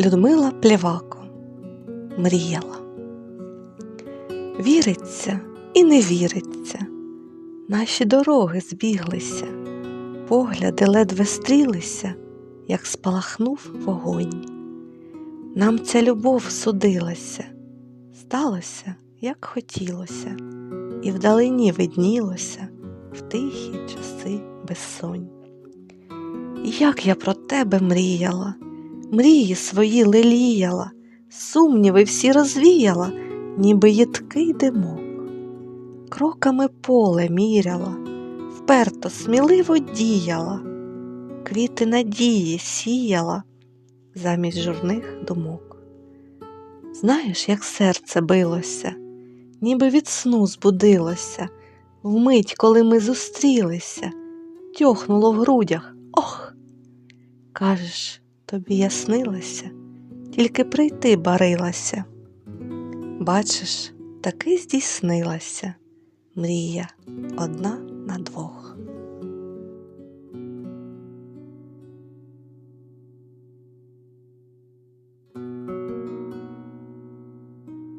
Людмила Плєвако мріяла. Віриться і не віриться, наші дороги збіглися, погляди ледве стрілися, як спалахнув вогонь. Нам ця любов судилася, сталося, як хотілося, і вдалині виднілося в тихі часи безсонь. Як я про тебе мріяла, мрії свої леліяла, сумніви всі розвіяла, ніби їдкий димок. Кроками поле міряла, вперто сміливо діяла, квіти надії сіяла замість журних думок. Знаєш, як серце билося, ніби від сну збудилося, вмить, коли ми зустрілися, тьохнуло в грудях. Ох! Кажеш, тобі яснилася, тільки прийти барилася. Бачиш, таки здійснилася мрія одна на двох.